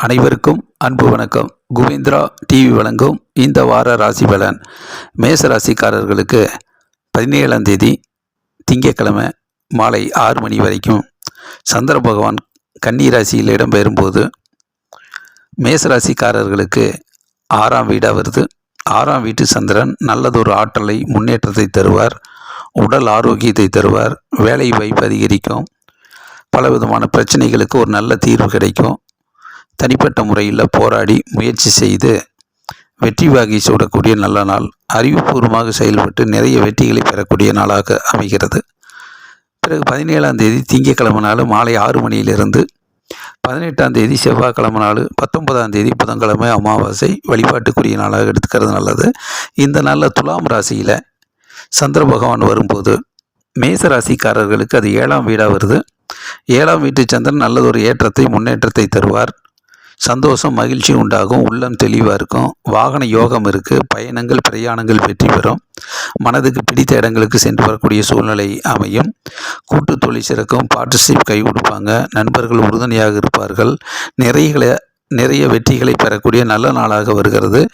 அனைவருக்கும் அன்பு வணக்கம். குவிந்திரா டிவி வழங்கும் இந்த வார ராசி பலன். மேச ராசிக்காரர்களுக்கு பதினேழாம் தேதி திங்கட்கிழமை மாலை ஆறு மணி வரைக்கும் சந்திர பகவான் கன்னி ராசியில் இடம்பெறும்போது மேச ராசிக்காரர்களுக்கு ஆறாம் வீடாக வருது. ஆறாம் வீட்டு சந்திரன் நல்லதொரு ஆற்றலை முன்னேற்றத்தை தருவார். உடல் ஆரோக்கியத்தை தருவார். வேலை வாய்ப்பு அதிகரிக்கும். பலவிதமான பிரச்சனைகளுக்கு ஒரு நல்ல தீர்வு கிடைக்கும். தனிப்பட்ட முறையில் போராடி முயற்சி செய்து வெற்றி வாகி சூடக்கூடிய நல்ல நாள். அறிவுபூர்வமாக செயல்பட்டு நிறைய வெற்றிகளை பெறக்கூடிய நாளாக அமைகிறது. பிறகு பதினேழாம் தேதி திங்கக்கிழமை நாள் மாலை ஆறு மணியிலிருந்து பதினெட்டாம் தேதி செவ்வாய்க்கிழமை நாள் பத்தொன்பதாம் தேதி புதன்கிழமை அமாவாசை வழிபாட்டுக்குரிய நாளாக எடுத்துக்கிறது நல்லது. இந்த நாளில் துலாம் ராசியில் சந்திர பகவான் வரும்போது மேச ராசிக்காரர்களுக்கு அது ஏழாம் வீடாக வருது. ஏழாம் வீட்டு சந்திரன் நல்லதொரு ஏற்றத்தை முன்னேற்றத்தை தருவார். சந்தோஷம் மகிழ்ச்சி உண்டாகும் உள்ளம் தெளிவாக இருக்கும். வாகன யோகம் இருக்குது பயணங்கள் பிரயாணங்கள் வெற்றி பெறும். மனதுக்கு பிடித்த இடங்களுக்கு சென்று வரக்கூடிய சூழ்நிலை அமையும். கூட்டு தொழில் சிறக்கும். பார்ட்னர்ஷிப் கை கொடுப்பாங்க. நண்பர்கள் உறுதுணையாக இருப்பார்கள். நிறைகளை நிறைய வெற்றிகளை பெறக்கூடிய நல்ல நாளாக வருகிறது.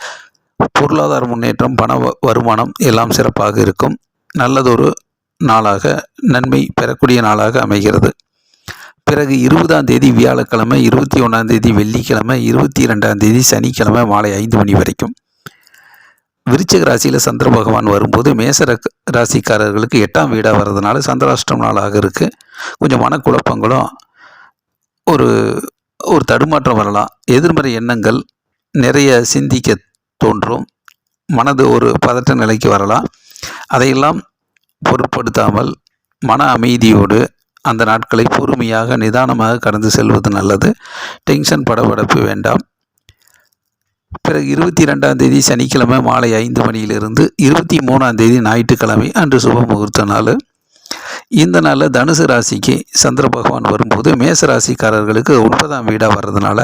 பொருளாதார முன்னேற்றம் பண வ- வருமானம் எல்லாம் சிறப்பாக இருக்கும். நல்லதொரு நாளாக நன்மை பெறக்கூடிய நாளாக அமைகிறது. பிறகு இருபதாம் தேதி வியாழக்கிழமை இருபத்தி ஒன்றாம் தேதி வெள்ளிக்கிழமை இருபத்தி ரெண்டாம் தேதி சனிக்கிழமை மாலை ஐந்து மணி வரைக்கும். விருச்சிக ராசியில் சந்திர பகவான் வரும்போது மேச ராசிக்காரர்களுக்கு எட்டாம் வீடாக வர்றதுனால சந்திராஷ்டம் நாளாக இருக்குது கொஞ்சம் மனக்குழப்பங்களும் ஒரு ஒரு தடுமாற்றம் வரலாம். எதிர்மறை எண்ணங்கள் நிறைய சிந்திக்க தோன்றும். மனது ஒரு பதட்ட நிலைக்கு வரலாம். அதையெல்லாம் பொருட்படுத்தாமல் மன அமைதியோடு அந்த நாட்களை பொறுமையாக நிதானமாக கடந்து செல்வது நல்லது. டென்ஷன் படபடப்பு வேண்டாம். பிறகு இருபத்தி ரெண்டாம் தேதி சனிக்கிழமை மாலை ஐந்து மணியிலிருந்து இருபத்தி மூணாம் தேதி ஞாயிற்றுக்கிழமை அன்று சுப முகூர்த்த நாள். இந்த நாளில் தனுசு ராசிக்கு சந்திர பகவான் வரும்போது மேச ராசிக்காரர்களுக்கு ஒன்பதாம் வீடாக வர்றதுனால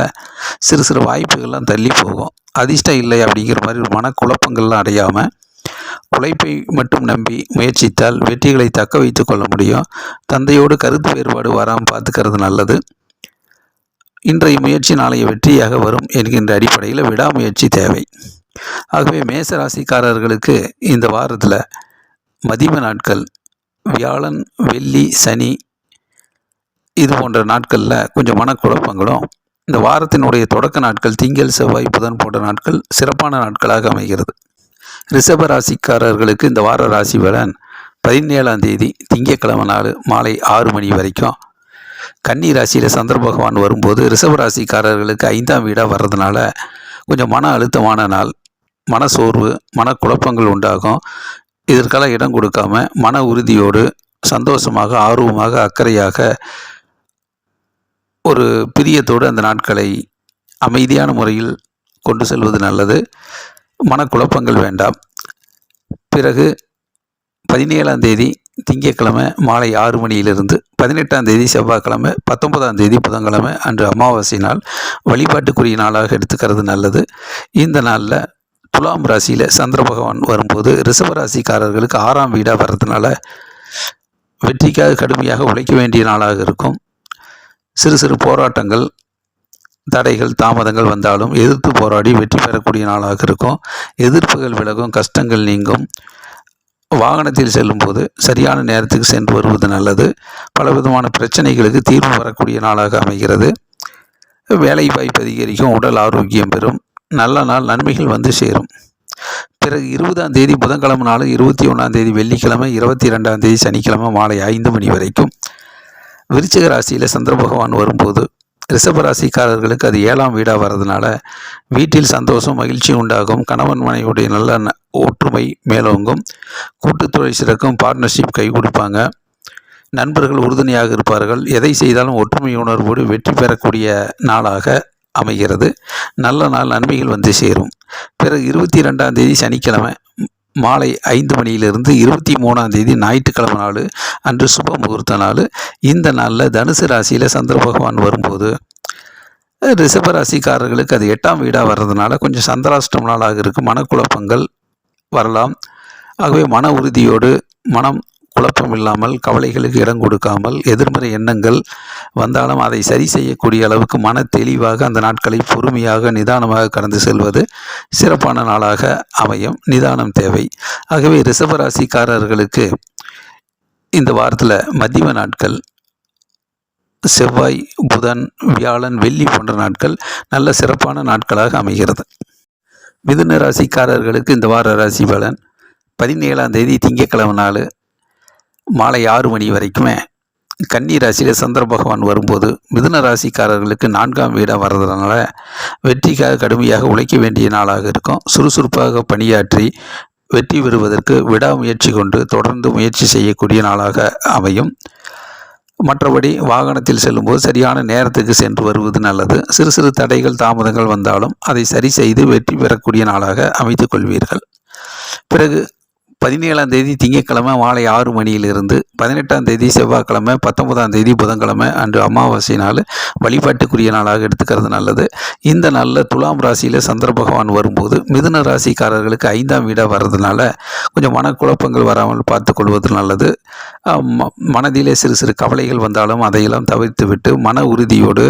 சிறு சிறு வாய்ப்புகள்லாம் தள்ளி போகும். அதிர்ஷ்டம் இல்லை அப்படிங்கிற மாதிரி ஒரு மனக்குழப்பங்கள்லாம் அடையாமல் உழைப்பை மட்டும் நம்பி முயற்சித்தால் வெற்றிகளை தக்க வைத்து கொள்ள முடியும். தந்தையோடு கருத்து வேறுபாடு வராமல் பார்த்துக்கிறது நல்லது. இன்றைய முயற்சி நாளைய வெற்றியாக வரும் என்கின்ற அடிப்படையில் விடாமுயற்சி தேவை. ஆகவே மேச ராசிக்காரர்களுக்கு இந்த வாரத்தில் மதிம நாட்கள் வியாழன் வெள்ளி சனி இது போன்ற நாட்களில் கொஞ்சம் மனக்குழப்பங்களும் இந்த வாரத்தினுடைய தொடக்க நாட்கள் திங்கள் செவ்வாய் புதன் போன்ற நாட்கள் சிறப்பான நாட்களாக அமைகிறது. ரிஷப ராசிக்காரர்களுக்கு இந்த வார ராசி பலன் பதினேழாம் தேதி திங்கட்கிழமை நாள் மாலை ஆறு மணி வரைக்கும். கன்னி ராசியில் சந்திர பகவான் வரும்போது ரிஷப ராசிக்காரர்களுக்கு ஐந்தாம் வீடாக வர்றதுனால கொஞ்சம் மன அழுத்தமான நாள் மன சோர்வு மனக்குழப்பங்கள் உண்டாகும். இதற்கெல்லாம் இடம் கொடுக்காம மன உறுதியோடு சந்தோஷமாக ஆர்வமாக அக்கறையாக ஒரு பிரியத்தோடு அந்த நாட்களை அமைதியான முறையில் கொண்டு செல்வது நல்லது. மனக்குழப்பங்கள் வேண்டாம். பிறகு பதினேழாம் தேதி திங்கட்கிழமை மாலை ஆறு மணியிலிருந்து பதினெட்டாம் தேதி செவ்வாய்க்கிழமை பத்தொன்பதாம் தேதி புதன்கிழமை அன்று அமாவாசை நாள். வழிபாட்டுக்குரிய நாளாக எடுத்துக்கிறது நல்லது. இந்த நாளில் துலாம் ராசியில் சந்திர பகவான் வரும்போது ரிஷபராசிக்காரர்களுக்கு ஆறாம் வீடாக வர்றதுனால வெற்றிக்காக கடுமையாக உழைக்க வேண்டிய நாளாக இருக்கும். சிறு சிறு போராட்டங்கள் தடைகள் தாமதங்கள் வந்தாலும் எதிர்த்து போராடி வெற்றி பெறக்கூடிய நாளாக இருக்கும். எதிர்ப்புகள் விலகும் கஷ்டங்கள் நீங்கும். வாகனத்தில் செல்லும்போது சரியான நேரத்துக்கு சென்று வருவது நல்லது. பலவிதமான பிரச்சனைகளுக்கு தீர்வு வரக்கூடிய நாளாக அமைகிறது. வேலை வாய்ப்பு அதிகரிக்கும் உடல் ஆரோக்கியம் பெறும் நல்ல நாள் நன்மைகள் வந்து சேரும். பிறகு இருபதாம் தேதி புதன்கிழமை நாள் இருபத்தி ஒன்றாம் தேதி வெள்ளிக்கிழமை இருபத்தி ரெண்டாம் தேதி சனிக்கிழமை மாலை ஐந்து மணி வரைக்கும். விருச்சிக ராசியில் சந்திர பகவான் வரும்போது ரிஷபராசிக்காரர்களுக்கு அது ஏழாம் வீடாக வர்றதுனால வீட்டில் சந்தோஷம் மகிழ்ச்சி உண்டாகும். கணவன் மனைவியுடைய நல்ல ந- ஒற்றுமை மேலோங்கும். கூட்டுத்தொழில் சிறக்கும் பார்ட்னர்ஷிப் கை கொடுப்பாங்க நண்பர்கள் உறுதுணையாக இருப்பார்கள். எதை செய்தாலும் ஒற்றுமை உணர்வோடு வெற்றி பெறக்கூடிய நாளாக அமைகிறது. நல்ல நாள் நன்மைகள் வந்து சேரும். பிறகு இருபத்தி ரெண்டாம் தேதி சனிக்கிழமை மாலை ஐந்து மணியிலிருந்து இருபத்தி மூணாம் தேதி ஞாயிற்றுக்கிழமை நாள் அன்று சுப முகூர்த்த நாள். இந்த நாளில் தனுசு ராசியில் சந்திர பகவான் வரும்போது ரிஷப ராசிக்காரர்களுக்கு அது எட்டாம் வீடாக வர்றதுனால கொஞ்சம் சந்திராஷ்டம் நாளாக இருக்குது மனக்குழப்பங்கள் வரலாம். ஆகவே மன உறுதியோடு மனம் குழப்பம் இல்லாமல் கவலைகளுக்கு இடம் கொடுக்காமல் எதிர்மறை எண்ணங்கள் வந்தாலும் அதை சரி செய்யக்கூடிய அளவுக்கு மன தெளிவாக அந்த நாட்களை பொறுமையாக நிதானமாக கடந்து செல்வது சிறப்பான நாளாக அமையும். நிதானம் தேவை. ஆகவே ரிஷபராசிக்காரர்களுக்கு இந்த வாரத்தில் மதிய நாட்கள் செவ்வாய் புதன் வியாழன் வெள்ளி போன்ற நாட்கள் நல்ல சிறப்பான நாட்களாக அமைகிறது. மிதுன ராசிக்காரர்களுக்கு இந்த வார ராசி பலன். பதினேழாம் தேதி திங்கக்கிழமை நாள் மாலை ஆறு மணி வரைக்குமே கன்னி ராசியில் சந்திர பகவான் வரும்போது மிதுன ராசிக்காரர்களுக்கு நான்காம் வீடாக வர்றதுனால வெற்றிக்காக கடுமையாக உழைக்க வேண்டிய நாளாக இருக்கும். சுறுசுறுப்பாக பணியாற்றி வெற்றி பெறுவதற்கு விடாமுயற்சி கொண்டு தொடர்ந்து முயற்சி செய்யக்கூடிய நாளாக அமையும். மற்றபடி வாகனத்தில் செல்லும்போது சரியான நேரத்துக்கு சென்று வருவது நல்லது. சிறு சிறு தடைகள் தாமதங்கள் வந்தாலும் அதை சரி செய்து வெற்றி பெறக்கூடிய நாளாக அமைத்துக் கொள்வீர்கள். பிறகு பதினேழாம் தேதி திங்கட்கிழமை மாலை ஆறு மணியிலிருந்து பதினெட்டாம் தேதி செவ்வாய்க்கிழமை பத்தொன்பதாம் தேதி புதன்கிழமை அன்று அமாவாசை நாள் வழிபாட்டுக்குரிய நாளாக எடுத்துக்கிறது நல்லது. இந்த நாளில் துலாம் ராசியில் சந்திர பகவான் வரும்போது மிதுன ராசிக்காரர்களுக்கு ஐந்தாம் வீடாக வர்றதுனால கொஞ்சம் மனக்குழப்பங்கள் வராமல் பார்த்து கொள்வது நல்லது. மனதிலே சிறு சிறு கவலைகள் வந்தாலும் அதையெல்லாம் தவிர்த்து விட்டு மன உறுதியோடு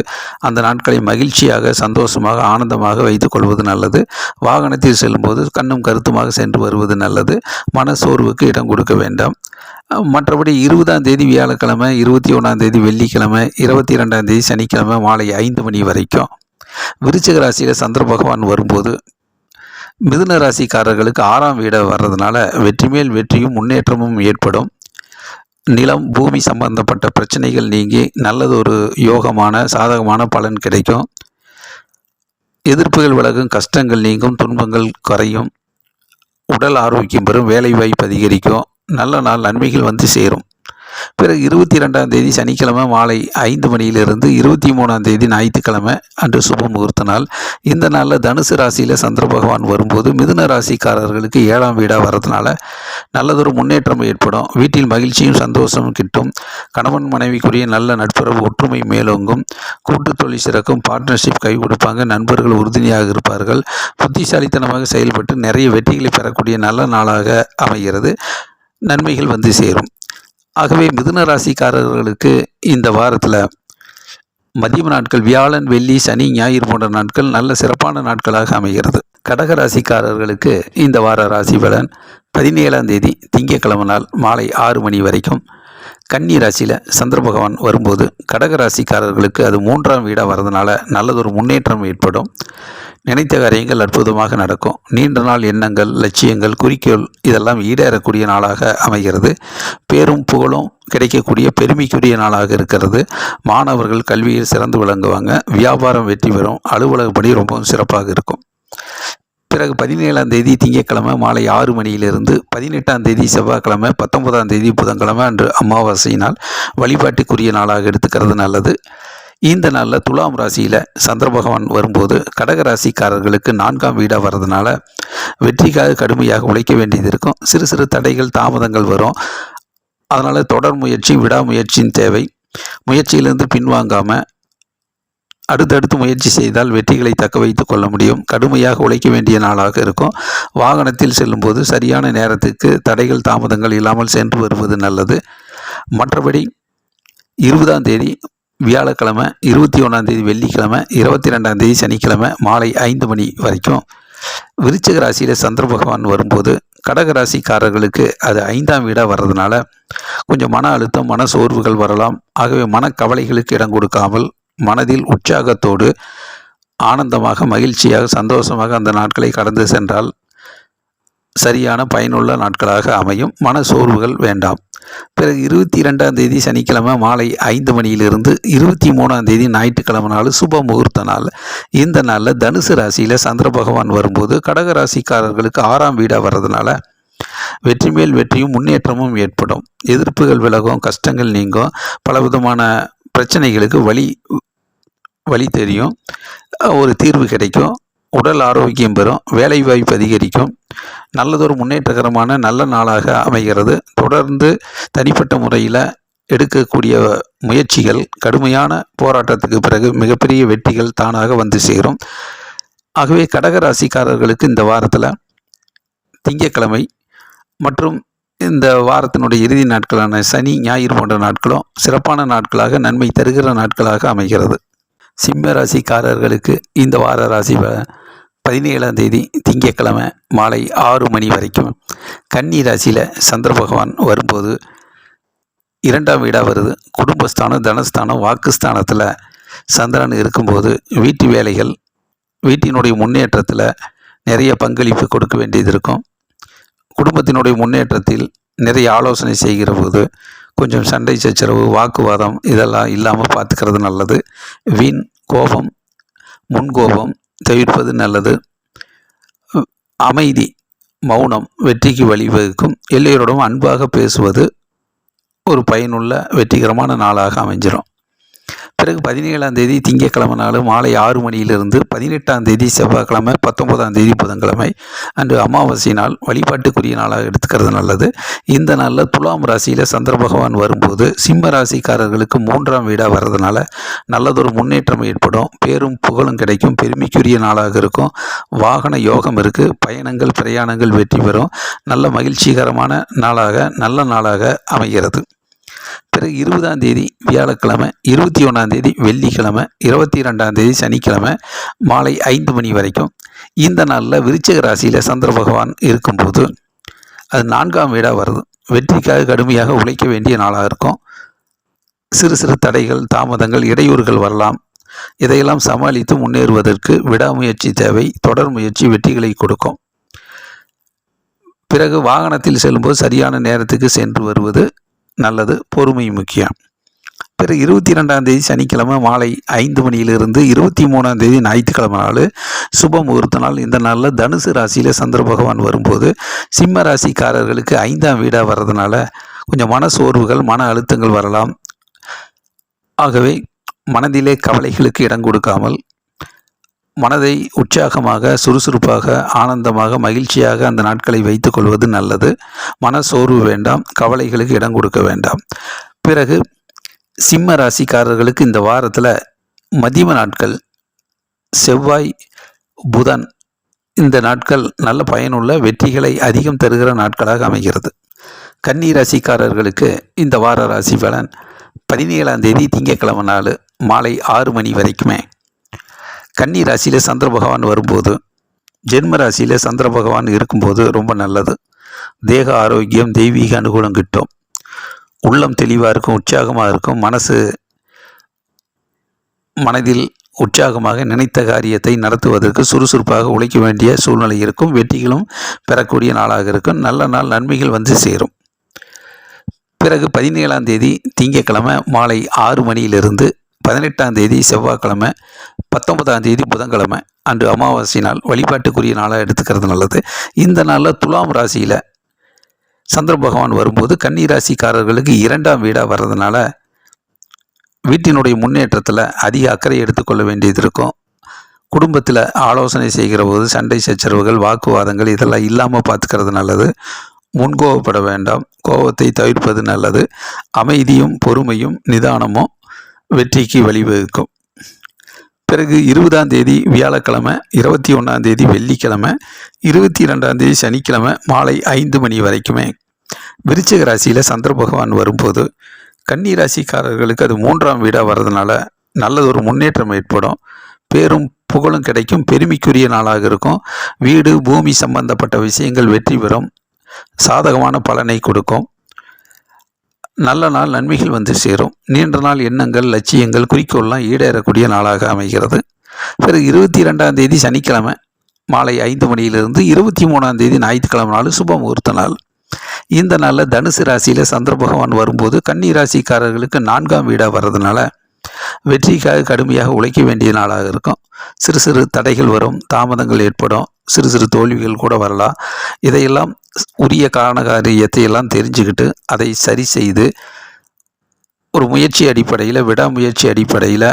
அந்த நாட்களை மகிழ்ச்சியாக சந்தோஷமாக ஆனந்தமாக வைத்துக் கொள்வது நல்லது. வாகனத்தில் செல்லும்போது கண்ணும் கருத்துமாக சென்று வருவது நல்லது. மன சோர்வுக்கு இடம் கொடுக்க வேண்டாம். மற்றபடி இருபதாம் தேதி வியாழக்கிழமை இருபத்தி ஒன்றாம் தேதி வெள்ளிக்கிழமை இருபத்தி ரெண்டாம் தேதி சனிக்கிழமை மாலை ஐந்து மணி வரைக்கும் விருச்சிக ராசியில் சந்திர பகவான் வரும்போது மிதுன ராசிக்காரர்களுக்கு ஆறாம் வீடை வர்றதுனால வெற்றி மேல் வெற்றியும் முன்னேற்றமும் ஏற்படும். நிலம் பூமி சம்பந்தப்பட்ட பிரச்சனைகள் நீங்கி நல்லதொரு யோகமான சாதகமான பலன் கிடைக்கும். எதிர்ப்புகள் விலகும் கஷ்டங்கள் நீங்கும் துன்பங்கள் குறையும். உடல் ஆரோக்கியம் பெறும் வேலை வாய்ப்பு அதிகரிக்கும் நல்ல நாள் நன்மைகள் வந்து சேரும். பிறகு இருபத்தி ரெண்டாம் தேதி சனிக்கிழமை மாலை ஐந்து மணியிலிருந்து இருபத்தி மூணாம் தேதி ஞாயிற்றுக்கிழமை அன்று சுப முகூர்த்த நாள். இந்த நாளில் தனுசு ராசியில் சந்திர பகவான் வரும்போது மிதுன ராசிக்காரர்களுக்கு ஏழாம் வீடாக வர்றதுனால நல்லதொரு முன்னேற்றம் ஏற்படும். வீட்டில் மகிழ்ச்சியும் சந்தோஷமும் கிட்டும். கணவன் மனைவிக்குரிய நல்ல நட்புறவு ஒற்றுமை மேலோங்கும். கூட்டு தொழில் சிறக்கும். பார்ட்னர்ஷிப் கை கொடுப்பாங்க. நண்பர்கள் உறுதுணையாக இருப்பார்கள். புத்திசாலித்தனமாக செயல்பட்டு நிறைய வெற்றிகளை பெறக்கூடிய நல்ல நாளாக அமைகிறது. நன்மைகள் வந்து சேரும். ஆகவே மிதுன ராசிக்காரர்களுக்கு இந்த வாரத்தில் மதிய நாட்கள் வியாழன் வெள்ளி சனி ஞாயிறு போன்ற நாட்கள் நல்ல சிறப்பான நாட்களாக அமைகிறது. கடக ராசிக்காரர்களுக்கு இந்த வார ராசி பலன் பதினேழாம் தேதி திங்கக்கிழமை நாள் மாலை ஆறு மணி வரைக்கும் கன்னி ராசியில் சந்திர பகவான் வரும்போது கடக ராசிக்காரர்களுக்கு அது மூன்றாம் வீடாக வரதுனால நல்லதொரு முன்னேற்றம் ஏற்படும். நினைத்த காரியங்கள் அற்புதமாக நடக்கும். நீண்ட நாள் எண்ணங்கள் லட்சியங்கள் குறிக்கோள் இதெல்லாம் ஈடேறக்கூடிய நாளாக அமைகிறது. பேரும் புகழும் கிடைக்கக்கூடிய பெருமைக்குரிய நாளாக இருக்கிறது. மாணவர்கள் கல்வியில் சிறந்து விளங்குவாங்க. வியாபாரம் வெற்றி பெறும். அலுவலகப்படி ரொம்பவும் சிறப்பாக இருக்கும். பிறகு பதினேழாம் தேதி திங்கட்கிழமை மாலை ஆறு மணியிலிருந்து பதினெட்டாம் தேதி செவ்வாய்க்கிழமை பத்தொன்பதாம் தேதி புதன்கிழமை அன்று அமாவாசை நாள் வழிபாட்டுக்குரிய நாளாக எடுத்துக்கிறது நல்லது. இந்த நாளில் துலாம் ராசியில் சந்திர பகவான் வரும்போது கடக ராசிக்காரர்களுக்கு நான்காம் வீடாக வர்றதுனால வெற்றிக்காக கடுமையாக உழைக்க வேண்டியது இருக்கும். சிறு சிறு தடைகள் தாமதங்கள் வரும். அதனால் தொடர் முயற்சி விடாமுயற்சியின் தேவை. முயற்சியிலிருந்து பின்வாங்காமல் அடுத்தடுத்து முயற்சி செய்தால் வெற்றிகளை தக்க வைத்து கொள்ள முடியும். கடுமையாக உழைக்க வேண்டிய நாளாக இருக்கும். வாகனத்தில் செல்லும்போது சரியான நேரத்துக்கு தடைகள் தாமதங்கள் இல்லாமல் சென்று வருவது நல்லது. மற்றபடி இருபதாம் தேதி வியாழக்கிழமை இருபத்தி ஒன்றாந்தேதி வெள்ளிக்கிழமை இருபத்தி ரெண்டாம் தேதி சனிக்கிழமை மாலை ஐந்து மணி வரைக்கும் விருச்சிக ராசியில் சந்திர பகவான் வரும்போது கடக ராசிக்காரர்களுக்கு அது ஐந்தாம் வீடாக வர்றதுனால கொஞ்சம் மன அழுத்தம் மன சோர்வுகள் வரலாம். ஆகவே மனக்கவலைகளுக்கு இடம் கொடுக்காமல் மனதில் உற்சாகத்தோடு ஆனந்தமாக மகிழ்ச்சியாக சந்தோஷமாக அந்த நாட்களை கடந்து சென்றால் சரியான பயனுள்ள நாட்களாக அமையும். மன சோர்வுகள் வேண்டாம். பிறகு இருபத்தி இரண்டாம் தேதி சனிக்கிழமை மாலை ஐந்து மணியிலிருந்து இருபத்தி மூணாம் தேதி ஞாயிற்றுக்கிழமை நாள் சுப முகூர்த்த நாள். இந்த நாளில் தனுசு ராசியில் சந்திர பகவான் வரும்போது கடக ராசிக்காரர்களுக்கு ஆறாம் வீடாக வர்றதுனால வெற்றி மேல் வெற்றியும் முன்னேற்றமும் ஏற்படும். எதிர்ப்புகள் விலகும் கஷ்டங்கள் நீங்கும். பலவிதமான பிரச்சனைகளுக்கு வழி வழி தெரியும். ஒரு தீர்வு கிடைக்கும். உடல் ஆரோக்கியம் பெறும். வேலைவாய்ப்பு அதிகரிக்கும். நல்லதொரு முன்னேற்றகரமான நல்ல நாளாக அமைகிறது. தொடர்ந்து தனிப்பட்ட முறையில் எடுக்கக்கூடிய முயற்சிகள் கடுமையான போராட்டத்துக்கு பிறகு மிகப்பெரிய வெற்றிகள் தானாக வந்து சேரும். ஆகவே கடக ராசிக்காரர்களுக்கு இந்த வாரத்தில் திங்கக்கிழமை மற்றும் இந்த வாரத்தினுடைய இறுதி நாட்களான சனி ஞாயிறு போன்ற நாட்களும் சிறப்பான நாட்களாக நன்மை தருகிற நாட்களாக அமைகிறது. சிம்ம ராசிக்காரர்களுக்கு இந்த வார ராசி பதினேழாம் தேதி திங்கட்கிழமை மாலை ஆறு மணி வரைக்கும் கன்னி ராசியில் சந்திர பகவான் வரும்போது இரண்டாம் வீடாக வருது. குடும்பஸ்தானம் தனஸ்தானம் வாக்குஸ்தானத்தில் சந்திரன் இருக்கும்போது வீட்டு வேலைகள் வீட்டினுடைய முன்னேற்றத்தில் நிறைய பங்களிப்பு கொடுக்க வேண்டியது இருக்கும். குடும்பத்தினுடைய முன்னேற்றத்தில் நிறைய ஆலோசனை செய்கிற போது கொஞ்சம் சண்டை சச்சரவு வாக்குவாதம் இதெல்லாம் இல்லாமல் பார்த்துக்கிறது நல்லது. வீண் கோபம் முன்கோபம் தவிர்ப்பது நல்லது. அமைதி மௌனம் வெற்றிக்கு வழிவகுக்கும் எல்லோரோடும் அன்பாக பேசுவது ஒரு பயனுள்ள வெற்றிகரமான நாளாக அமைஞ்சிடும் பிறகு பதினேழாம் தேதி திங்கட்கிழமை நாள் மாலை ஆறு மணியிலிருந்து பதினெட்டாம் தேதி செவ்வாய்க்கிழமை பத்தொன்பதாம் தேதி புதன்கிழமை. அன்று அமாவாசை நாள் வழிபாட்டுக்குரிய நாளாக எடுத்துக்கிறது நல்லது. இந்த நாளில் துலாம் ராசியில் சந்திர பகவான் வரும்போது சிம்ம ராசிக்காரர்களுக்கு மூன்றாம் வீடாக வர்றதுனால நல்லதொரு முன்னேற்றம் ஏற்படும். பேரும் புகழும் கிடைக்கும். பெருமைக்குரிய நாளாக இருக்கும். வாகன யோகம் இருக்குது பயணங்கள் பிரயாணங்கள் வெற்றி பெறும். நல்ல மகிழ்ச்சிகரமான நாளாக நல்ல நாளாக அமைகிறது. பிறகு இருபதாம் தேதி வியாழக்கிழமை இருபத்தி ஒன்றாம் தேதி வெள்ளிக்கிழமை இருபத்தி ரெண்டாம் தேதி சனிக்கிழமை மாலை ஐந்து மணி வரைக்கும் இந்த நாளில் விருச்சக ராசியில் சந்திர பகவான் இருக்கும்போது அது நான்காம் வீடாக வருது. வெற்றிக்காக கடுமையாக உழைக்க வேண்டிய நாளாக இருக்கும். சிறு சிறு தடைகள் தாமதங்கள் இடையூறுகள் வரலாம். இதையெல்லாம் சமாளித்து முன்னேறுவதற்கு விடாமுயற்சி தேவை தொடர் முயற்சி வெற்றிகளை கொடுக்கும். பிறகு வாகனத்தில் செல்லும்போது சரியான நேரத்துக்கு சென்று வருவது நல்லது பொறுமை முக்கியம். பிறகு இருபத்தி ரெண்டாம் தேதி சனிக்கிழமை மாலை ஐந்து மணியிலிருந்து இருபத்தி மூணாம் தேதி ஞாயிற்றுக்கிழமை நாள் சுப முகூர்த்த நாள். இந்த நாளில் தனுசு ராசியில் சந்திர பகவான் வரும்போது சிம்ம ராசிக்காரர்களுக்கு ஐந்தாம் வீடாக வர்றதுனால கொஞ்சம் மன சோர்வுகள் மன அழுத்தங்கள் வரலாம். ஆகவே மனதிலே கவலைகளுக்கு இடம் கொடுக்காமல் மனதை உற்சாகமாக சுறுசுறுப்பாக ஆனந்தமாக மகிழ்ச்சியாக அந்த நாட்களை வைத்துக்கொள்வது நல்லது. மன சோர்வு வேண்டாம் கவலைகளுக்கு இடம் கொடுக்க வேண்டாம். பிறகு சிம்ம ராசிக்காரர்களுக்கு இந்த வாரத்தில் மதிய நாட்கள் செவ்வாய் புதன் இந்த நாட்கள் நல்ல பயனுள்ள வெற்றிகளை அதிகம் தருகிற நாட்களாக அமைகிறது. கன்னி ராசிக்காரர்களுக்கு இந்த வார ராசி பலன் பதினேழாம் தேதி திங்கக்கிழமை நாள் மாலை ஆறு மணி வரைக்குமே கன்னி ராசியில் சந்திர பகவான் வரும்போது ஜென்ம ராசியில் சந்திர பகவான் இருக்கும்போது ரொம்ப நல்லது. தேக ஆரோக்கியம் தெய்வீக அனுகூலம் கிட்டும். உள்ளம் தெளிவாக இருக்கும் உற்சாகமாக இருக்கும். மனசு மனதில் உற்சாகமாக நினைத்த காரியத்தை நடத்துவதற்கு சுறுசுறுப்பாக உழைக்க வேண்டிய சூழ்நிலை இருக்கும். வெற்றிகளும் பெறக்கூடிய நாளாக இருக்கும். நல்ல நாள் நன்மைகள் வந்து சேரும். பிறகு பதினேழாம் தேதி திங்கட்கிழமை மாலை ஆறு மணியிலிருந்து பதினெட்டாம் தேதி செவ்வாய்க்கிழமை பத்தொன்பதாம் தேதி புதன்கிழமை. அன்று அமாவாசை நாள் வழிபாட்டுக்குரிய நாளாக எடுத்துக்கிறது நல்லது. இந்த நாளில் துலாம் ராசியில் சந்திர பகவான் வரும்போது கன்னி ராசிக்காரர்களுக்கு இரண்டாம் வீடாக வர்றதுனால வீட்டினுடைய முன்னேற்றத்தில் அதிக அக்கறை எடுத்துக்கொள்ள வேண்டியது இருக்கும். குடும்பத்தில் ஆலோசனை செய்கிற போது சண்டை சச்சரவுகள் வாக்குவாதங்கள் இதெல்லாம் இல்லாமல் பார்த்துக்கிறது நல்லது. முன்கோவப்பட வேண்டாம். கோபத்தை தவிர்ப்பது நல்லது. அமைதியும் பொறுமையும் நிதானமும் வெற்றிக்கு வழிவகுக்கும். பிறகு இருபதாம் தேதி வியாழக்கிழமை இருபத்தி ஒன்றாம் தேதி வெள்ளிக்கிழமை இருபத்தி ரெண்டாம் தேதி சனிக்கிழமை மாலை ஐந்து மணி வரைக்குமே விருச்சிக ராசியில் சந்திர பகவான் வரும்போது கன்னி ராசிக்காரர்களுக்கு அது மூன்றாம் வீடாக வர்றதுனால நல்லதொரு முன்னேற்றம் ஏற்படும். பேரும் புகழும் கிடைக்கும். பெருமைக்குரிய நாளாக இருக்கும். வீடு பூமி சம்பந்தப்பட்ட விஷயங்கள் வெற்றி பெறும். சாதகமான பலனை கொடுக்கும். நல்ல நாள் நன்மைகள் வந்து சேரும். நீண்ட நாள் எண்ணங்கள் லட்சியங்கள் குறிக்கோள்லாம் ஈடேறக்கூடிய நாளாக அமைகிறது. பிறகு இருபத்தி ரெண்டாம் தேதி சனிக்கிழமை மாலை ஐந்து மணியிலிருந்து இருபத்தி மூணாம் தேதி ஞாயிற்றுக்கிழமை நாள் சுப முகூர்த்த நாள். இந்த நாளில் தனுசு ராசியில் சந்திர பகவான் வரும்போது கன்னி ராசிக்காரர்களுக்கு நான்காம் வீடாக வர்றதுனால வெற்றிக்காக கடுமையாக உழைக்க வேண்டிய நாளாக இருக்கும். சிறு சிறு தடைகள் வரும் தாமதங்கள் ஏற்படும் சிறு சிறு தோல்விகள் கூட வரலாம். இதையெல்லாம் உரிய காரணகாரியத்தை எல்லாம் தெரிஞ்சுக்கிட்டு அதை சரி செய்து ஒரு முயற்சி அடிப்படையில் விடாமுயற்சி அடிப்படையில்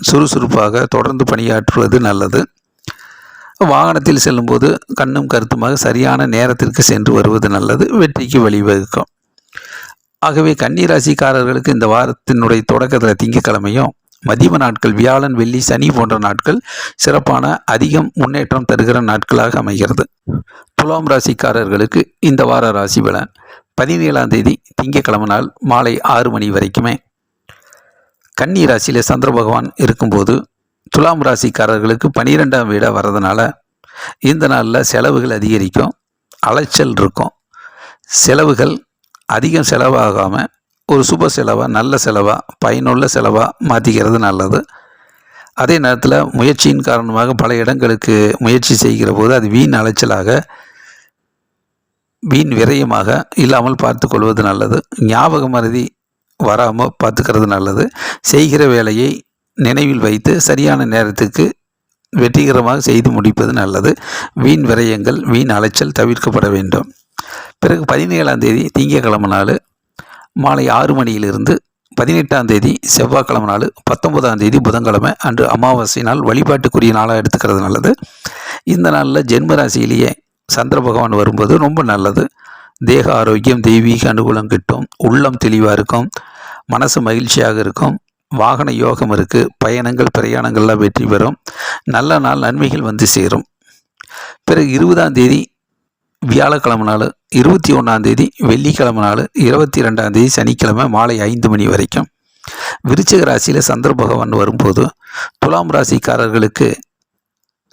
சுறுசுறுப்பாக தொடர்ந்து பணியாற்றுவது நல்லது. வாகனத்தில் செல்லும்போது கண்ணும் கருத்துமாக சரியான நேரத்திற்கு சென்று வருவது நல்லது. வெற்றிக்கு வழிவகுக்கும். ஆகவே கன்னிராசிக்காரர்களுக்கு இந்த வாரத்தினுடைய தொடக்கத்தில் திங்கக்கிழமையும் மதிய நாட்கள் வியாழன் வெள்ளி சனி போன்ற நாட்கள் சிறப்பான அதிகம் முன்னேற்றம் தருகிற நாட்களாக அமைகிறது. துலாம் ராசிக்காரர்களுக்கு இந்த வார ராசி பலன். பதினேழாம் தேதி திங்கக்கிழமை நாள் மாலை ஆறு மணி வரைக்குமே. கன்னி ராசியில் சந்திர பகவான் இருக்கும்போது துலாம் ராசிக்காரர்களுக்கு பனிரெண்டாம் வீடாக வர்றதுனால இந்த நாளில் செலவுகள் அதிகரிக்கும் அலைச்சல் இருக்கும். செலவுகள் அதிகம் செலவாகாமல் ஒரு சுப செலவாக நல்ல செலவாக பயனுள்ள செலவாக மாற்றிக்கிறது நல்லது. அதே நேரத்தில் முயற்சியின் காரணமாக பல இடங்களுக்கு முயற்சி செய்கிற போது அது வீண் அலைச்சலாக வீண் விரயமாக இல்லாமல் பார்த்து கொள்வது நல்லது. ஞாபக மருதி வராமல் பார்த்துக்கிறது நல்லது. செய்கிற வேலையை நினைவில் வைத்து சரியான நேரத்துக்கு வெற்றிகரமாக செய்து முடிப்பது நல்லது. வீண் விரயங்கள் வீண் அலைச்சல் தவிர்க்கப்பட வேண்டும். பிறகு பதினேழாம் தேதி திங்கக்கிழமை நாள் மாலை ஆறு மணியிலிருந்து பதினெட்டாம் தேதி செவ்வாய்க்கிழமை நாள் பத்தொன்பதாம் தேதி புதன்கிழமை அன்று அமாவாசை நாள். வழிபாட்டுக்குரிய நாளாக எடுத்துக்கிறது நல்லது. இந்த நாளில் ஜென்ம ராசியிலேயே சந்திர பகவான் வரும்போது ரொம்ப நல்லது. தேக ஆரோக்கியம் தெய்வீக அனுகூலம் கிட்டும் உள்ளம் தெளிவாக இருக்கும் மனசு மகிழ்ச்சியாக இருக்கும் வாகன யோகம் இருக்குது பயணங்கள் பிரயாணங்கள்லாம் வெற்றி பெறும் நல்ல நாள் நன்மைகள் வந்து சேரும். பிறகு இருபதாம் தேதி வியாழக்கிழமை நாள் இருபத்தி ஒன்றாம் தேதி வெள்ளிக்கிழமை நாள் இருபத்தி ரெண்டாம் தேதி சனிக்கிழமை மாலை ஐந்து மணி வரைக்கும். விருச்சிக ராசியில் சந்திர பகவான் வரும்போது துலாம் ராசிக்காரர்களுக்கு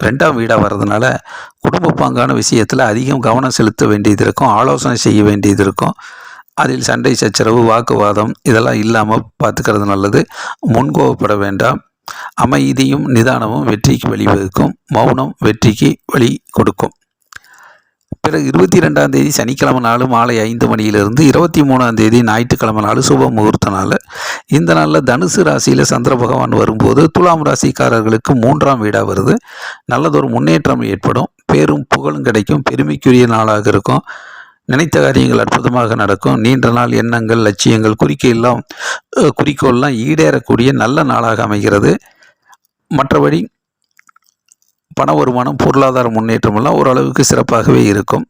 ரெண்டாம் வீடாக வர்றதுனால குடும்ப பாங்கான விஷயத்தில் அதிகம் கவனம் செலுத்த வேண்டியது இருக்கும் ஆலோசனை செய்ய வேண்டியது இருக்கும். அதில் சண்டை சச்சரவு வாக்குவாதம் இதெல்லாம் இல்லாமல் பார்த்துக்கிறது நல்லது. முன்கோவப்பட வேண்டாம். அமைதியும் நிதானமும் வெற்றிக்கு வழிவகுக்கும் மௌனம் வெற்றிக்கு வழி கொடுக்கும். பிறகு இருபத்தி ரெண்டாம் தேதி சனிக்கிழமை நாள் மாலை ஐந்து மணியிலிருந்து இருபத்தி மூணாம் தேதி ஞாயிற்றுக்கிழமை நாள் சுப முகூர்த்த நாள். இந்த நாளில் தனுசு ராசியில் சந்திர பகவான் வரும்போது துலாம் ராசிக்காரர்களுக்கு மூன்றாம் வீடாக வருது. நல்லதொரு முன்னேற்றம் ஏற்படும். பேரும் புகழும் கிடைக்கும். பெருமைக்குரிய நாளாக இருக்கும். நினைத்த காரியங்கள் அற்புதமாக நடக்கும். நீண்ட நாள் எண்ணங்கள் லட்சியங்கள் குறிக்கெல்லாம் குறிக்கோள்லாம் ஈடேறக்கூடிய நல்ல நாளாக அமைகிறது. மற்றபடி பண வருமானம் பொருளாதார முன்னேற்றம் எல்லாம் ஓரளவுக்கு சிறப்பாகவே இருக்கும்.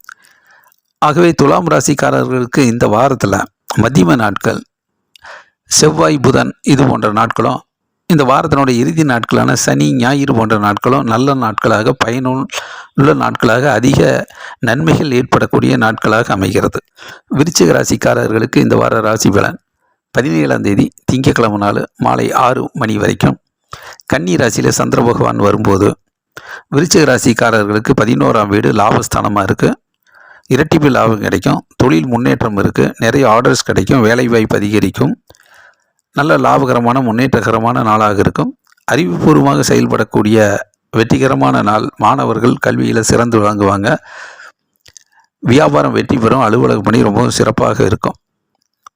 ஆகவே துலாம் ராசிக்காரர்களுக்கு இந்த வாரத்தில் மதியம நாட்கள் செவ்வாய் புதன் இது போன்ற நாட்களும் இந்த வாரத்தினுடைய இறுதி நாட்களான சனி ஞாயிறு போன்ற நாட்களும் நல்ல நாட்களாக பயனுள்ள நாட்களாக அதிக நன்மைகள் ஏற்படக்கூடிய நாட்களாக அமைகிறது. விருச்சிக ராசிக்காரர்களுக்கு இந்த வார ராசி பலன் பதினேழாம் தேதி திங்கக்கிழமை நாள் மாலை ஆறு மணி வரைக்கும். கன்னி ராசியில் சந்திர பகவான் வரும்போது விருச்சிக ராசிக்காரர்களுக்கு பதினோராம் வீடு லாபஸ்தானமாக இருக்குது இரட்டிப்பு லாபம் கிடைக்கும். தொழில் முன்னேற்றம் இருக்குது நிறைய ஆர்டர்ஸ் கிடைக்கும். வேலைவாய்ப்பு அதிகரிக்கும். நல்ல லாபகரமான முன்னேற்றகரமான நாளாக இருக்கும். அறிவுபூர்வமாக செயல்படக்கூடிய வெற்றிகரமான நாள். மாணவர்கள் கல்வியில் சிறந்து விளங்குவாங்க. வியாபாரம் வெற்றி பெறும். அலுவலக பணி ரொம்பவும் சிறப்பாக இருக்கும்.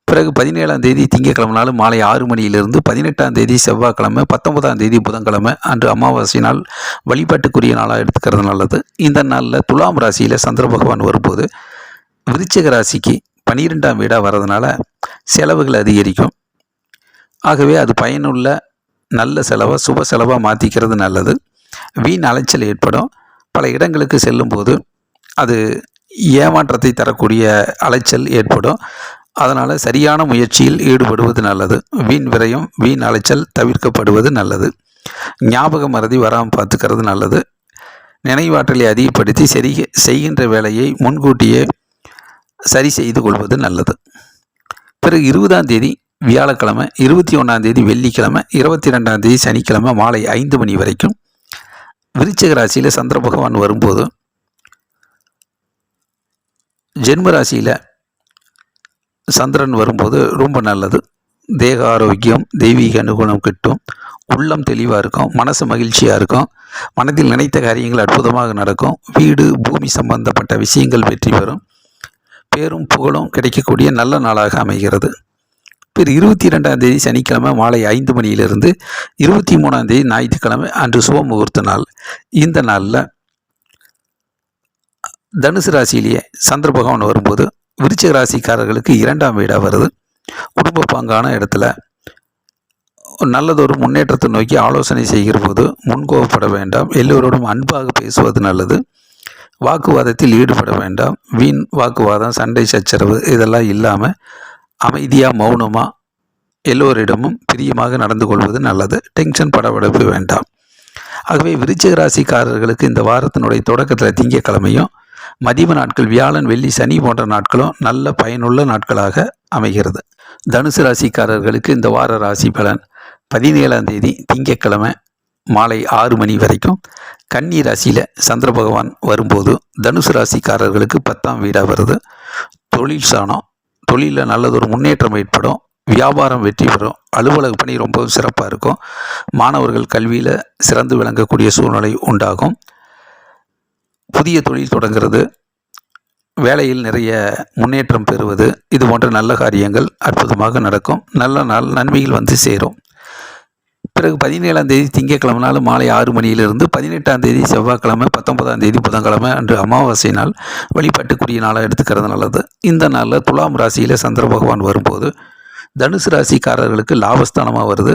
பிறகு பதினேழாம் தேதி திங்கட்கிழமை நாள் மாலை ஆறு மணியிலிருந்து பதினெட்டாம் தேதி செவ்வாய்க்கிழமை பத்தொன்பதாம் தேதி புதன்கிழமை அன்று அமாவாசை நாள் வழிபாட்டுக்குரிய நாளாக எடுத்துக்கிறது நல்லது. இந்த நாளில் துலாம் ராசியில் சந்திர பகவான் வரும்போது விருச்சிக ராசிக்கு பனிரெண்டாம் வீடாக வர்றதுனால செலவுகள் அதிகரிக்கும். ஆகவே அது பயனுள்ள நல்ல செலவாக சுப செலவாக மாற்றிக்கிறது நல்லது. வீண் அலைச்சல் ஏற்படும். பல இடங்களுக்கு செல்லும்போது அது ஏமாற்றத்தை தரக்கூடிய அலைச்சல் ஏற்படும். அதனால் சரியான முயற்சியில் ஈடுபடுவது நல்லது. வீண் விரயம் வீண் அலைச்சல் தவிர்க்கப்படுவது நல்லது. ஞாபக மறதி வராமல் பார்த்துக்கிறது நல்லது. நினைவாற்றலை அதிகப்படுத்தி சரி செய்கின்ற வேலையை முன்கூட்டியே சரி செய்து கொள்வது நல்லது. பிறகு இருபதாம் தேதி வியாழக்கிழமை இருபத்தி ஒன்றாம் தேதி வெள்ளிக்கிழமை இருபத்தி ரெண்டாம் தேதி சனிக்கிழமை மாலை ஐந்து மணி வரைக்கும் விருச்சிக ராசியில் சந்திர பகவான் வரும்போது ஜென்ம ராசியில் சந்திரன் வரும்போது ரொம்ப நல்லது. தேக ஆரோக்கியம் தெய்வீக அனுகுணம் கிட்டும். உள்ளம் தெளிவாக இருக்கும் மனசு மகிழ்ச்சியாக இருக்கும். மனதில் நினைத்த காரியங்கள் அற்புதமாக நடக்கும். வீடு பூமி சம்பந்தப்பட்ட விஷயங்கள் வெற்றி பெறும். பேரும் புகழும் கிடைக்கக்கூடிய நல்ல நாளாக அமைகிறது. பிற இருபத்தி ரெண்டாம் தேதி சனிக்கிழமை மாலை ஐந்து மணியிலிருந்து இருபத்தி மூணாம் தேதி ஞாயிற்றுக்கிழமை அன்று சுப முகூர்த்த நாள். இந்த நாளில் தனுசு ராசியிலேயே சந்திர பகவான் வரும்போது விருச்சிக ராசிக்காரர்களுக்கு இரண்டாம் வீடாக வருது. குடும்ப பங்கான இடத்துல நல்லதொரு முன்னேற்றத்தை நோக்கி ஆலோசனை செய்கிற போது முன்கோவப்பட வேண்டாம். எல்லோரோடும் அன்பாக பேசுவது நல்லது. வாக்குவாதத்தில் ஈடுபட வேண்டாம். வீண் வாக்குவாதம் சண்டை சச்சரவு இதெல்லாம் இல்லாமல் அமைதியாக மௌனமாக எல்லோரிடமும் பிரியமாக நடந்து கொள்வது நல்லது. டென்ஷன் படபடப்பு வேண்டாம். ஆகவே விருச்சிக ராசிக்காரர்களுக்கு இந்த வாரத்தினுடைய தொடக்கத்தில் திங்கக்கிழமையும் மதிவு நாட்கள் வியாழன் வெள்ளி சனி போன்ற நாட்களும் நல்ல பயனுள்ள நாட்களாக அமைகிறது. தனுசு ராசிக்காரர்களுக்கு இந்த வார ராசி பலன் பதினேழாம் தேதி திங்கட்கிழமை மாலை ஆறு மணி வரைக்கும் கன்னி ராசியில் சந்திர பகவான் வரும்போது தனுசு ராசிக்காரர்களுக்கு பத்தாம் வீடாக வருது. தொழில் சாணம் தொழிலில் நல்லதொரு முன்னேற்றம் ஏற்படும். வியாபாரம் வெற்றி பெறும். அலுவலக பணி ரொம்பவும் சிறப்பாக இருக்கும். மாணவர்கள் கல்வியில் சிறந்து விளங்கக்கூடிய சூழ்நிலை உண்டாகும். புதிய தொழில் தொடங்குறது. வேலையில் நிறைய முன்னேற்றம் பெறுவது. இது போன்ற நல்ல காரியங்கள் அற்புதமாக நடக்கும். நல்ல நாள் நன்மைகள் வந்து சேரும். பிறகு பதினேழாம் தேதி திங்கட்கிழமை நாள் மாலை ஆறு மணியிலிருந்து பதினெட்டாம் தேதி செவ்வாய்க்கிழமை பத்தொன்பதாம் தேதி புதன்கிழமை அன்று அமாவாசை நாள் வழிபாட்டுக்குரிய நாளாக எடுத்துக்கிறது நல்லது. இந்த நாளில் துலாம் ராசியில் சந்திர பகவான் வரும்போது தனுசு ராசிக்காரர்களுக்கு லாபஸ்தானமாக வருது.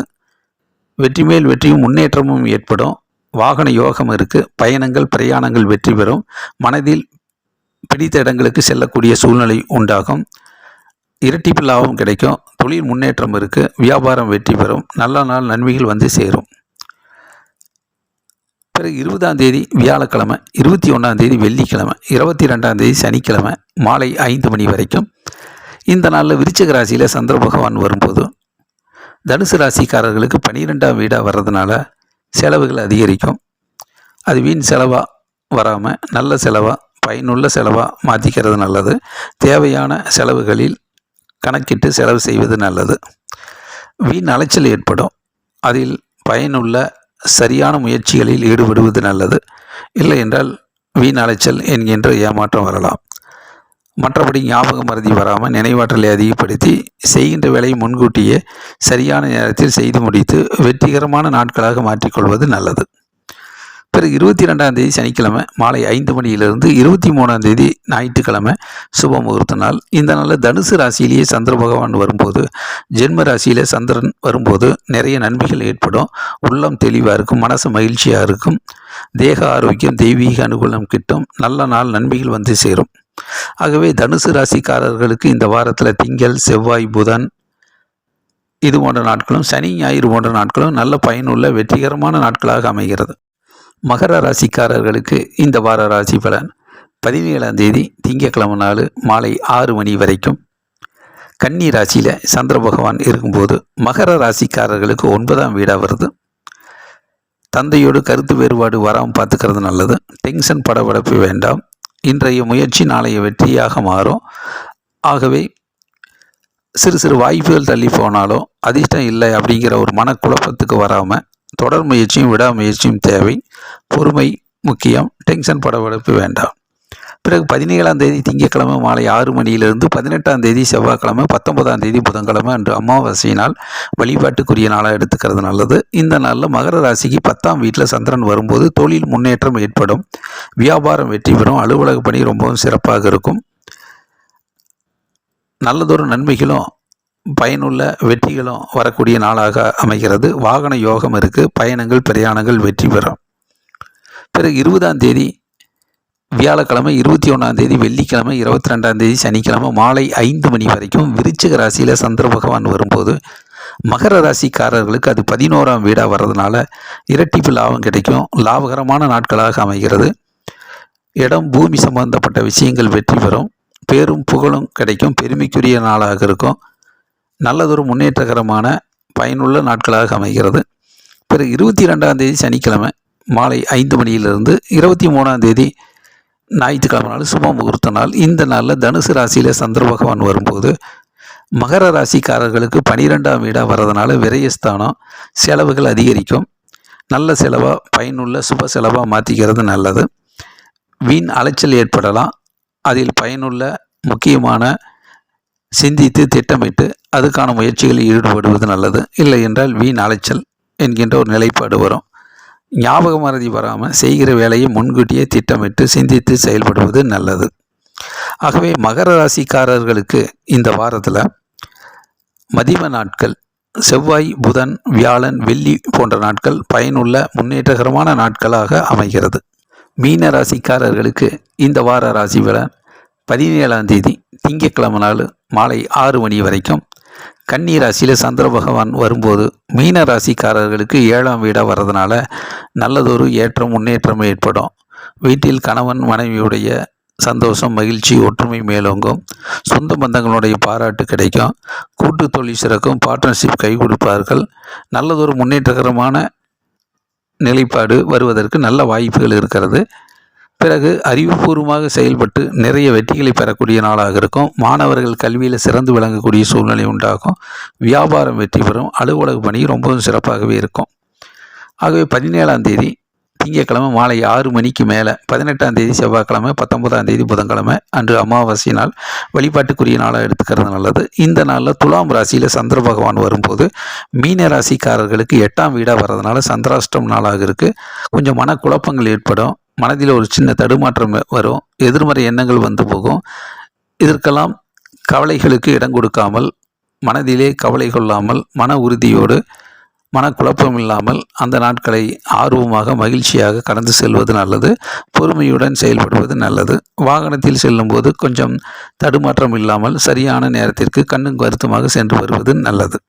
வெற்றி மேல் வெற்றியும் முன்னேற்றமும் ஏற்படும். வாகன யோகம் இருக்குது பயணங்கள் பிரயாணங்கள் வெற்றி பெறும். மனதில் பிடித்த இடங்களுக்கு செல்லக்கூடிய சூழ்நிலை உண்டாகும். இரட்டிப்பு லாபம் கிடைக்கும். தொழில் முன்னேற்றம் இருக்குது வியாபாரம் வெற்றி பெறும். நல்ல நாள் நன்மைகள் வந்து சேரும். பிறகு இருபதாம் தேதி வியாழக்கிழமை இருபத்தி ஒன்றாம் தேதி வெள்ளிக்கிழமை இருபத்தி ரெண்டாம் தேதி சனிக்கிழமை மாலை ஐந்து மணி வரைக்கும். இந்த நாளில் விருச்சிக ராசியில் சந்திர பகவான் வரும்போது தனுசு ராசிக்காரர்களுக்கு பனிரெண்டாம் வீடாக வர்றதுனால செலவுகள் அதிகரிக்கும். அது வீண் செலவாக வராமல் நல்ல செலவாக பயனுள்ள செலவாக மாற்றிக்கிறது நல்லது. தேவையான செலவுகளில் கணக்கிட்டு செலவு செய்வது நல்லது. வீண் அலைச்சல் ஏற்படும். அதில் பயனுள்ள சரியான முயற்சிகளில் ஈடுபடுவது நல்லது. இல்லை என்றால் வீண் அலைச்சல் என்கின்ற ஏமாற்றம் வரலாம். மற்றபடி ஞாபக மருதி வராமல் நினைவாற்றலை அதிகப்படுத்தி செய்கின்ற வேலையை முன்கூட்டியே சரியான நேரத்தில் செய்து முடித்து வெற்றிகரமான நாட்களாக மாற்றிக்கொள்வது நல்லது. பிறகு இருபத்தி ரெண்டாம் தேதி சனிக்கிழமை மாலை ஐந்து மணியிலிருந்து இருபத்தி மூணாம் தேதி ஞாயிற்றுக்கிழமை சுப முகூர்த்த நாள். இந்த நாளில் தனுசு ராசியிலேயே சந்திர பகவான் வரும்போது ஜென்ம ராசியில் சந்திரன் வரும்போது நிறைய நன்மைகள் ஏற்படும். உள்ளம் தெளிவாக இருக்கும் மனசு மகிழ்ச்சியாக இருக்கும். தேக ஆரோக்கியம் தெய்வீக அனுகூலம் கிட்டும். நல்ல நாள் நன்மைகள் வந்து சேரும். ஆகவே தனுசு ராசிக்காரர்களுக்கு இந்த வாரத்தில் திங்கள் செவ்வாய் புதன் இது போன்ற நாட்களும் சனி ஞாயிறு போன்ற நாட்களும் நல்ல பயனுள்ள வெற்றிகரமான நாட்களாக அமைகிறது. மகர ராசிக்காரர்களுக்கு இந்த வார ராசி பலன். பதினேழாம் தேதி திங்கக்கிழமை நாள் மாலை ஆறு மணி வரைக்கும். கன்னி ராசியில் சந்திர பகவான் இருக்கும்போது மகர ராசிக்காரர்களுக்கு ஒன்பதாம் வீடாக வருது. தந்தையோடு கருத்து வேறுபாடு வராமல் பார்த்துக்கிறது நல்லது. டென்ஷன் படபடப்பு வேண்டாம். இன்றைய முயற்சி நாளைய வெற்றியாக மாறும். ஆகவே சிறு சிறு வாய்ப்புகள் தள்ளி போனாலும் அதிர்ஷ்டம் இல்லை அப்படிங்கிற ஒரு மனக்குழப்பத்துக்கு வராமல் தொடர் முயற்சியும் விடாமுயற்சியும் தேவை. பொறுமை முக்கியம். டென்ஷன் படபடப்பு வேண்டாம். பிறகு பதினேழாம் தேதி திங்கட்கிழமை மாலை ஆறு மணியிலிருந்து பதினெட்டாம் தேதி செவ்வாய்க்கிழமை பத்தொன்பதாம் தேதி புதன்கிழமை அன்று அமாவாசையினால் வழிபாட்டுக்குரிய நாளாக எடுத்துக்கிறது நல்லது. இந்த நாளில் மகர ராசிக்கு பத்தாம் வீட்டில் சந்திரன் வரும்போது தொழில் முன்னேற்றம் ஏற்படும். வியாபாரம் வெற்றி பெறும். அலுவலக பணி ரொம்பவும் சிறப்பாக இருக்கும். நல்லதொரு நன்மைகளும் பயனுள்ள வெற்றிகளும் வரக்கூடிய நாளாக அமைகிறது. வாகன யோகம் இருக்குது பயணங்கள் பிரயாணங்கள் வெற்றி பெறும். பிறகு இருபதாம் தேதி வியாழக்கிழமை இருபத்தி ஒன்றாம் தேதி வெள்ளிக்கிழமை இருபத்தி ரெண்டாம் தேதி சனிக்கிழமை மாலை ஐந்து மணி வரைக்கும் விருச்சிக ராசியில் சந்திர பகவான் வரும்போது மகர ராசிக்காரர்களுக்கு அது பதினோராம் வீடாக வர்றதுனால இரட்டிப்பு லாபம் கிடைக்கும். லாபகரமான நாட்களாக அமைகிறது. இடம் பூமி சம்பந்தப்பட்ட விஷயங்கள் வெற்றி பெறும். பேரும் புகழும் கிடைக்கும். பெருமைக்குரிய நாளாக இருக்கும். நல்லதொரு முன்னேற்றகரமான பயனுள்ள நாட்களாக அமைகிறது. பிறகு இருபத்தி ரெண்டாம் தேதி சனிக்கிழமை மாலை ஐந்து மணியிலிருந்து இருபத்தி மூணாம் தேதி ஞாயிற்றுக்கிழமை நாள் சுப முகூர்த்த நாள். இந்த நாளில் தனுசு ராசியில் சந்திர பகவான் வரும்போது மகர ராசிக்காரர்களுக்கு பனிரெண்டாம் வீடாக வர்றதுனால விரயஸ்தானம் செலவுகள் அதிகரிக்கும். நல்ல செலவாக பயனுள்ள சுப செலவாக மாற்றிக்கிறது நல்லது. வீண் அலைச்சல் ஏற்படலாம். அதில் பயனுள்ள முக்கியமான சிந்தித்து திட்டமிட்டு அதுக்கான முயற்சிகளில் ஈடுபடுவது நல்லது. இல்லை என்றால் வீண் அலைச்சல் என்கின்ற ஒரு நிலைப்பாடு வரும். ஞாபக மறதி வராமல் செய்கிற வேலையை முன்கூட்டியே திட்டமிட்டு சிந்தித்து செயல்படுவது நல்லது. ஆகவே மகர ராசிக்காரர்களுக்கு இந்த வாரத்தில் மதிம நாட்கள் செவ்வாய் புதன் வியாழன் வெள்ளி போன்ற நாட்கள் பயனுள்ள முன்னேற்றகரமான நாட்களாக அமைகிறது. மீன ராசிக்காரர்களுக்கு இந்த வார ராசி பலன் பதினேழாம் தேதி திங்கட்கிழமை நாள் மாலை ஆறு மணி வரைக்கும் கன்னி ராசியில் சந்திர பகவான் வரும்போது மீன ராசிக்காரர்களுக்கு ஏழாம் வீடாக வர்றதுனால நல்லதொரு ஏற்றம் முன்னேற்றம் ஏற்படும். வீட்டில் கணவன் மனைவியுடைய சந்தோஷம் மகிழ்ச்சி ஒற்றுமை மேலோங்கும். சொந்த பந்தங்களுடைய பாராட்டு கிடைக்கும். கூட்டு தொழில் சிறக்கும். பார்ட்னர்ஷிப் கை கொடுப்பார்கள். நல்லதொரு முன்னேற்றகரமான நிலைப்பாடு வருவதற்கு நல்ல வாய்ப்புகள் இருக்கிறது. பிறகு அறிவுபூர்வமாக செயல்பட்டு நிறைய வெற்றிகளை பெறக்கூடிய நாளாக இருக்கும். மாணவர்கள் கல்வியில் சிறந்து விளங்கக்கூடிய சூழ்நிலை உண்டாகும். வியாபாரம் வெற்றி பெறும். அலுவலக பணி ரொம்பவும் சிறப்பாகவே இருக்கும். ஆகவே பதினேழாம் தேதி திங்கட்கிழமை மாலை ஆறு மணிக்கு மேலே பதினெட்டாம் தேதி செவ்வாய்க்கிழமை பத்தொன்பதாம் தேதி புதன்கிழமை அன்று அமாவாசை நாள். வழிபாட்டுக்குரிய நாளாக எடுத்துக்கிறது நல்லது. இந்த நாளில் துலாம் ராசியில் சந்திர பகவான் வரும்போது மீன ராசிக்காரர்களுக்கு எட்டாம் வீடாக வர்றதுனால சந்திராஷ்டம் நாளாக இருக்குது கொஞ்சம் மனக்குழப்பங்கள் ஏற்படும். மனதில் ஒரு சின்ன தடுமாற்றம் வரும். எதிர்மறை எண்ணங்கள் வந்து போகும். இதற்கெல்லாம் கவலைகளுக்கு இடம் கொடுக்காமல் மனதிலே கவலை கொள்ளாமல் மன உறுதியோடு மனக்குழப்பம் இல்லாமல் அந்த நாட்களை ஆர்வமாக மகிழ்ச்சியாக கடந்து செல்வது நல்லது. பொறுமையுடன் செயல்படுவது நல்லது. வாகனத்தில் செல்லும்போது கொஞ்சம் தடுமாற்றம் இல்லாமல் சரியான நேரத்திற்கு கண்ணும் கருத்துமாக சென்று வருவது நல்லது.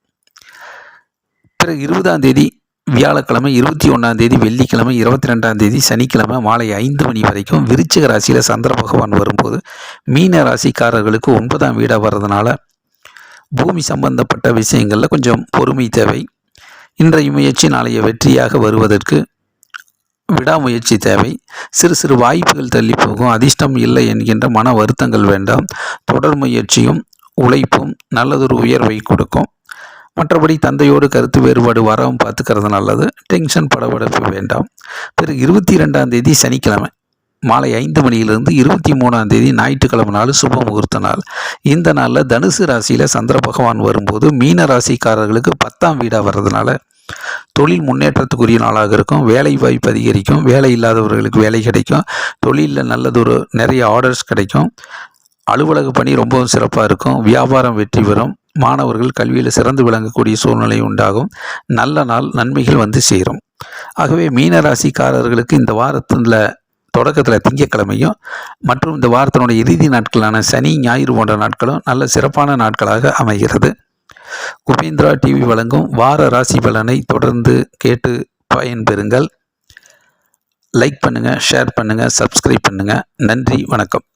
பிறகு இருபதாம் தேதி வியாழக்கிழமை இருபத்தி ஒன்றாம் தேதி வெள்ளிக்கிழமை இருபத்தி ரெண்டாம் தேதி சனிக்கிழமை மாலை ஐந்து மணி வரைக்கும் விருச்சிக ராசியில் சந்திர பகவான் வரும்போது மீன ராசிக்காரர்களுக்கு ஒன்பதாம் வீடாக வர்றதுனால பூமி சம்பந்தப்பட்ட விஷயங்களில் கொஞ்சம் பொறுமை தேவை. இன்றைய முயற்சி நாளைய வெற்றியாக வருவதற்கு விடாமுயற்சி தேவை. சிறு சிறு வாய்ப்புகள் தள்ளி போகும். அதிர்ஷ்டம் இல்லை என்கின்ற மன வருத்தங்கள் வேண்டாம். தொடர் முயற்சியும் உழைப்பும் நல்லதொரு உயர்வை கொடுக்கும். மற்றபடி தந்தையோடு கருத்து வேறுபாடு வராமல் பார்த்துக்கிறது நல்லது. டென்ஷன் படபடப்பு வேண்டாம். பிறகு இருபத்தி ரெண்டாம் தேதி சனிக்கிழமை. மாலை ஐந்து மணியிலிருந்து இருபத்தி மூணாம் தேதி ஞாயிற்றுக்கிழமை நாள் சுப முகூர்த்த நாள். இந்த நாளில் தனுசு ராசியில் சந்திர பகவான் வரும்போது மீன ராசிக்காரர்களுக்கு பத்தாம் வீடாக வர்றதுனால தொழில் முன்னேற்றத்துக்குரிய நாளாக இருக்கும். வேலை வாய்ப்பு அதிகரிக்கும். வேலை இல்லாதவர்களுக்கு வேலை கிடைக்கும். தொழிலில் நல்லதொரு நிறைய ஆர்டர்ஸ் கிடைக்கும். அலுவலக பணி ரொம்பவும் சிறப்பாக இருக்கும். வியாபாரம் வெற்றி பெறும். மாணவர்கள் கல்வியில் சிறந்து விளங்கக்கூடிய சூழ்நிலை உண்டாகும். நல்ல நாள் நன்மைகள் வந்து சேரும். ஆகவே மீனராசிக்காரர்களுக்கு இந்த வாரத்தில் தொடக்கத்தில் திங்கக்கிழமையும் மற்றும் இந்த வாரத்தினுடைய இறுதி நாட்களான சனி ஞாயிறு போன்ற நாட்களும் நல்ல சிறப்பான நாட்களாக அமைகிறது. குபேந்திரா டிவி வழங்கும் வார ராசி பலனை தொடர்ந்து கேட்டு பயன்பெறுங்கள். லைக் பண்ணுங்கள் ஷேர் பண்ணுங்கள் சப்ஸ்கிரைப் பண்ணுங்கள் நன்றி வணக்கம்.